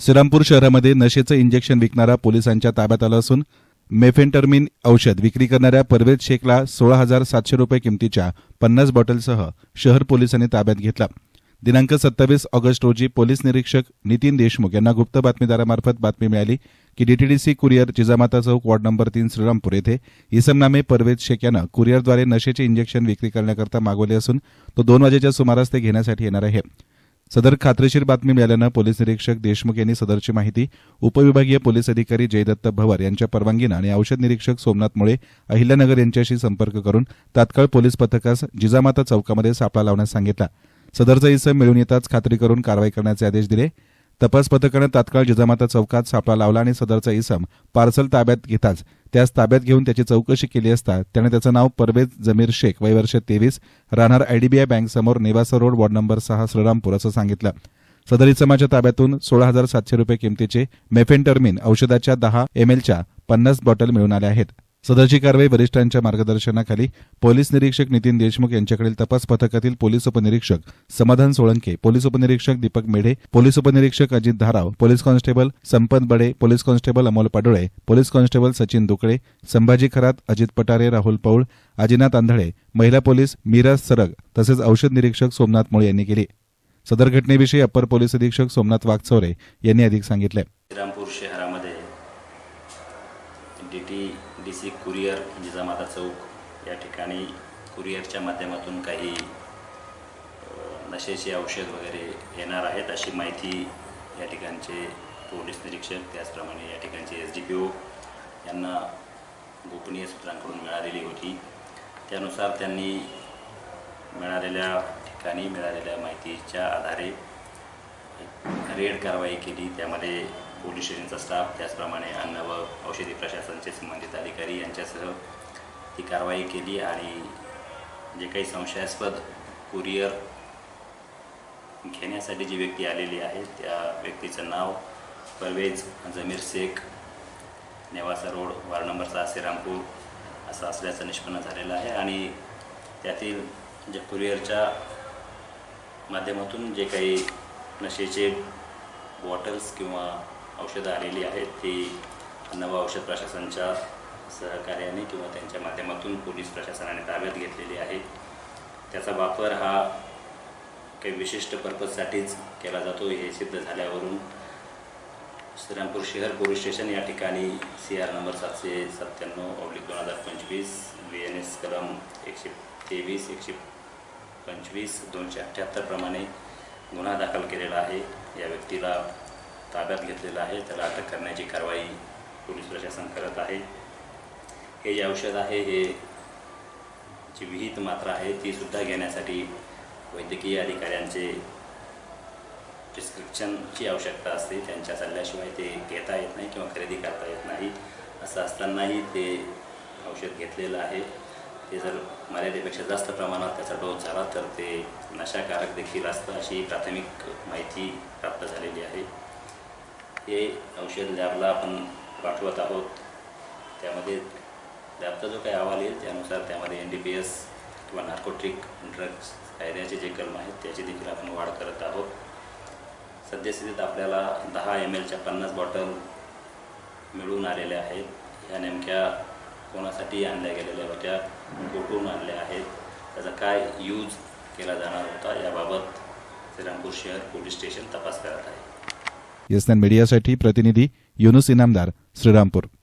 श्रीरामपूर शहरामध्ये नशेचं इंजेक्शन विकणारा पोलिसांच्या ताब्यात आला असून मेफेंटर्मिन औषध विक्री करणाऱ्या परवेज शेखला सोळा हजार सातशे रुपये किमतीच्या पन्नास बॉटलसह शहर पोलिसांनी ताब्यात घेतला. दिनांक सत्तावीस ऑगस्ट रोजी पोलीस निरीक्षक नितीन देशमुख यांना गुप्त बातमीदारामार्फत बातमी मिळाली की DTDC courier Jijamata Chowk ward number तीन श्रीरामपूर येथे इसमनामे परवेज शेख यानं कुरिअरद्वारे नशेचे इंजेक्शन विक्री करण्याकरता मागवले असून तो दोन वाजेच्या सुमारास ते घेण्यासाठी येणार आहे. सदर खात्रीशीर बातमी मिळाल्यानं पोलीस निरीक्षक देशमुख यांनी सदरची माहिती उपविभागीय पोलीस अधिकारी जयदत्त भवर यांच्या परवानगीनं आणि औषध निरीक्षक सोमनाथ मुळे अहिल्यानगर यांच्याशी संपर्क करून तात्काळ पोलीस पथकास जिजामाता चौकामध्ये सापळा लावण्यास सांगितला. सदरचा इसम मिळून येताच खात्री करून कारवाई करण्याचे आदेश दिले. तपास पथकानं तात्काळ जिजामाता चौकात सापळा लावला आणि सदरचा इसम पार्सल ताब्यात घेताच त्यास ताब्यात घेऊन त्याची चौकशी केली असता त्याने त्याचं नाव परवेज जमीर शेख वय वर्ष तेवीस राहणार आयडीबीआय बँक समोर नेवासा रोड वॉर्ड नंबर सहा श्रीरामपूर असं सांगितलं. सदर इसमाच्या ताब्यातून सोळा हजार सातशे रुपये किमतीचे मेफेंटर्मिन औषधाच्या दहा एमएलच्या पन्नास बॉटल मिळून आल्या आहेत. सदरची कारवाई वरिष्ठांच्या मार्गदर्शनाखाली पोलीस निरीक्षक नितीन देशमुख यांच्याकडील तपास पथकातील पोलीस उपनिरीक्षक समाधान सोळंके पोलीस उपनिरीक्षक दीपक मेढे पोलीस उपनिरीक्षक Ajit धाराव police constable Sampat Bade police constable Amol Padole police constable Sachin Dukale Sambhaji Kharat Ajit Patare Rahul Poul Ajinath Andhale महिला पोलीस मीरा सरग तसेच औषध निरीक्षक सोमनाथ मुळे यांनी केली. सदर घटनेविषयी अप्पर पोलीस अधीक्षक सोमनाथ वाघचौरे यांनी अधिक सांगितले. श्रीरामपूर शहरामध्ये D T D C courier Jijamata Chowk या ठिकाणी कुरिअरच्या माध्यमातून काही नशेचे औषध वगैरे येणार आहेत अशी माहिती या ठिकाणचे पोलीस निरीक्षक त्याचप्रमाणे या ठिकाणचे एस डी पी ओ यांना गोपनीय सूत्रांकडून मिळालेली होती. त्यानुसार त्यांनी मिळालेल्या ठिकाणी मिळालेल्या माहितीच्या आधारे रेड कारवाई केली. त्यामध्ये पोलीस स्टेशनचा स्टाफ त्याचप्रमाणे अन्न व औषधी प्रशासनाचे संबंधित अधिकारी यांच्यासह ती कारवाई केली आणि जे काही संशयास्पद कुरिअर घेण्यासाठी जी व्यक्ती आलेली आहे त्या व्यक्तीचं नाव Parvez Jameer Shaikh Nevasa road ward number सहा श्रीरामपूर असं असल्याचं निष्पन्न झालेलं आहे. आणि त्यातील जे कुरिअरच्या माध्यमातून जे काही नशेचे बॉटल्स किंवा औषधं आलेली आहेत. ती नवं औषध प्रशासनाच्या सहकार्याने किंवा त्यांच्या माध्यमातून पोलीस प्रशासनाने ताब्यात घेतलेली आहे. त्याचा वापर हा काही विशिष्ट पर्पजसाठीच केला जातो. हे सिद्ध झाल्यावरून श्रीरामपूर शहर पोलीस स्टेशन या ठिकाणी सी आर नंबर सातशे सत्त्याण्णव ऑब्लिक दोन हजार पंचवीस व्ही एन एस कलम एकशे तेवीस एकशे पंचवीस दोनशे अठ्ठ्याहत्तरप्रमाणे गुन्हा दाखल केलेला आहे. या व्यक्तीला ताब्यात घेतलेला आहे. त्याला अटक करण्याची कारवाई पोलीस प्रशासन करत आहे. हे जे औषध आहे हे जी विहित मात्रा आहे ती सुद्धा घेण्यासाठी वैद्यकीय अधिकाऱ्यांचे प्रिस्क्रिप्शनची आवश्यकता असते. त्यांच्या सल्ल्याशिवाय ते घेता येत नाही किंवा खरेदी करता येत नाही. असं असतानाही ते औषध घेतलेलं आहे. ते जर मर्यादेपेक्षा जास्त प्रमाणात त्याचा डोस झाला तर ते नशाकारक देखील असतं अशी प्राथमिक माहिती प्राप्त झालेली आहे. हे औषध लॅबला आपण पाठवत आहोत. त्यामध्ये लॅबचा जो काही अहवाल येईल त्यानुसार त्यामध्ये एन डी पी एस किंवा नार्कोट्रिक ड्रग्स कायद्याचे जे कलम आहेत त्याची देखील आपण वाढ करत आहोत. सद्यस्थितीत आपल्याला दहा एम एलच्या पन्नास बॉटल मिळून आलेल्या आहेत. ह्या नेमक्या कोणासाठी आणल्या गेलेल्या होत्या कुठून आणल्या आहेत त्याचा काय यूज केला जाणार होता याबाबत श्रीरामपूर शहर पोलीस स्टेशन तपास करत आहे. एसएन मीडियासाठी प्रतिनिधी युनुस इनामदार श्रीरामपूर.